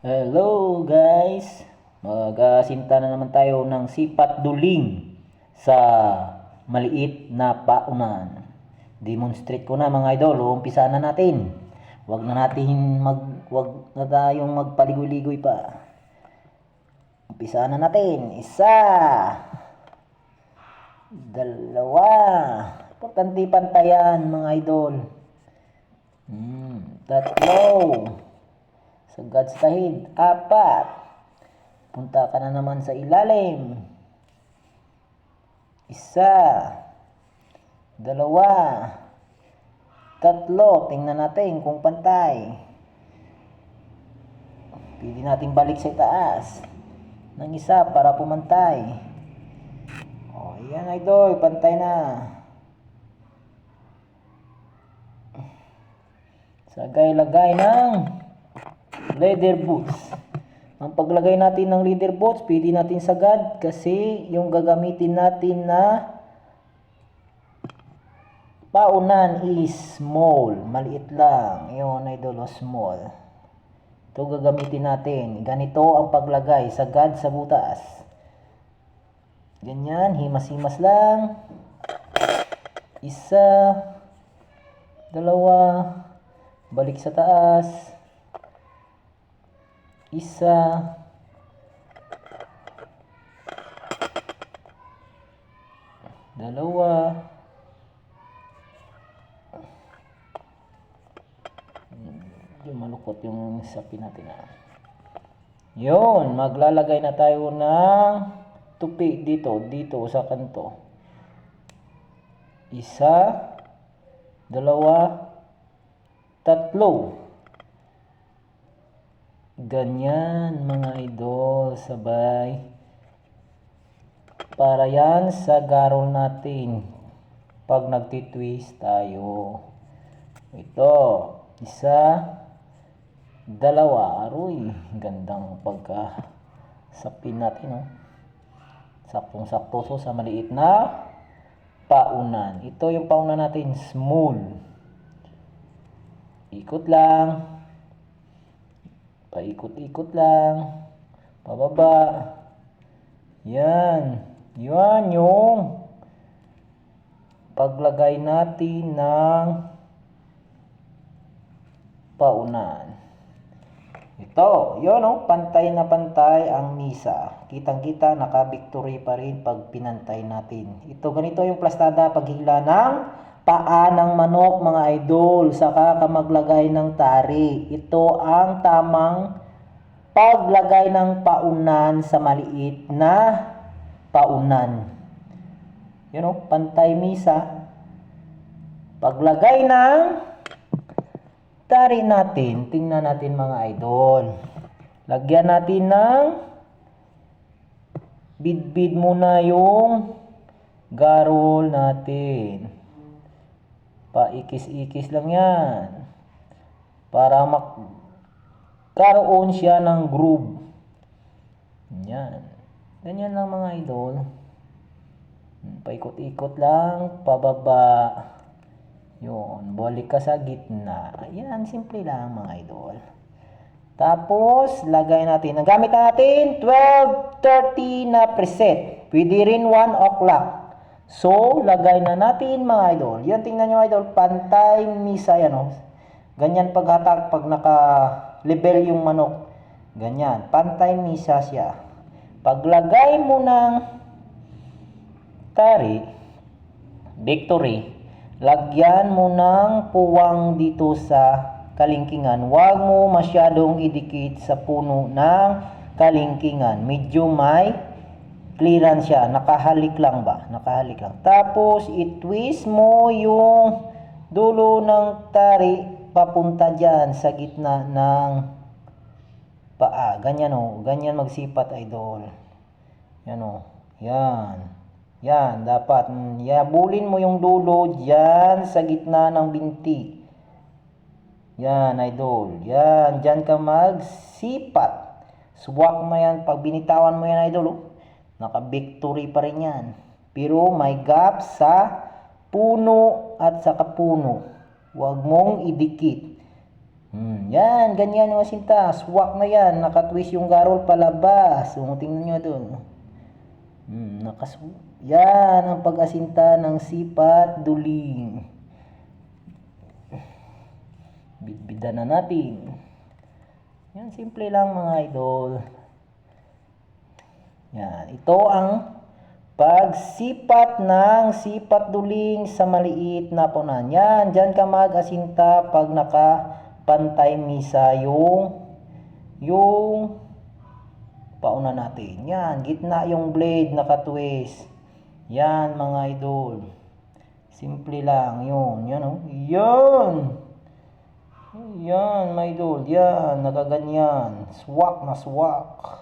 Hello guys! Magasinta na naman tayo ng sipat duling sa maliit na paunan. Demonstrate ko na mga idol, umpisa na natin. Huwag na natin mag wag na tayong magpaligoy-ligoy pa. Umpisa na natin. Isa. Dalawa. Importante pantayan mga idol. Hmm, tatlo. Sa God's tahid. Apat. Punta ka na naman sa ilalim. Isa. Dalawa. Tatlo. Tingnan natin kung pantay. Pili natin balik sa taas. Ng isa para pumantay. O, yan idol. Pantay na. Sagay-lagay ng leather boots. Ang paglagay natin ng leather boots, pwede natin sagad kasi yung gagamitin natin na paunan is small. Maliit lang. Yun, idol, small. Ito gagamitin natin. Ganito ang paglagay. Sagad sa butas. Ganyan. Himas-himas lang. Isa. Dalawa. Balik sa taas. Isa. Dalawa. Yung malukot yung sapi natin ah. Yun, maglalagay na tayo ng tupi dito, dito sa kanto. Isa, dalawa, tatlo. Ganyan mga idol, sabay. Para yan sa garol natin. Pag nagtitwist tayo. Ito, isa, dalawa. Aroy, gandang pagka sapin natin, oh. Saktong-sakto so sa maliit na paunan. Ito yung paunan natin, small. Ikot lang. Paikot-ikot lang. Pababa. Yan. Yan yung paglagay natin ng paunan. Ito, yun oh, pantay na pantay ang misa. Kitang-kita, naka-victory pa rin pag pinantay natin. Ito, ganito yung plastada paghila ng paa ng manok mga idol. Saka ka ng tari. Ito ang tamang paglagay ng paunan sa maliit na paunan. Yun know, pantay misa. Paglagay ng tari natin, tingnan natin mga idol. Lagyan natin ng bidbid muna yung garol natin. Paikis-ikis lang yan. Para magkaroon siya ng groove. Yan. Ganyan lang mga idol. Paikot-ikot lang, pababa. Yun, balik ka sa gitna. Yan, simple lang mga idol. Tapos, lagay natin. Ang gamit natin, 12.30 na preset. Pwede rin 1 o'clock. So, lagay na natin mga idol. Yan, tingnan nyo idol, pantay misa yan o. Ganyan paghatak pag naka-level yung manok. Ganyan, pantay misa siya. Paglagay mo ng tari, victory, lagyan mo ng puwang dito sa kalingkingan. Huwag mo masyadong idikit sa puno ng kalingkingan. Medyo may clearance siya. Nakahalik lang ba? Nakahalik lang. Tapos, i-twist mo yung dulo ng tari papunta dyan sa gitna ng paa. Ganyan o. Ganyan magsipat, idol. Yan o. Yan. Yan. Dapat. Yabulin mo yung dulo dyan sa gitna ng binti. Yan, idol. Yan. Dyan ka magsipat. Swak mo yan. Pag binitawan mo yan, idol. Oh. Naka-victory pa rin yan. Pero may gap sa puno at sa kapuno. Huwag mong idikit. Hmm, yan, ganyan yung asinta. Swak na yan. Nakatwist yung garol palabas. So, tingnan nyo doon. Hmm, nakas yan ang pag-asinta ng sipat duling. Bidbida na natin. Yan, simple lang mga idol. Yan, ito ang pagsipat ng sipat duling sa maliit na punan. Yan, dyan ka mag-asinta pag nakapantay misa yung yung pauna natin. Yan, gitna yung blade nakatwist. Yan mga idol. Simple lang yun. Yan oh. Yan. Yan, my idol. Yan, nakaganyan. Swak na swak.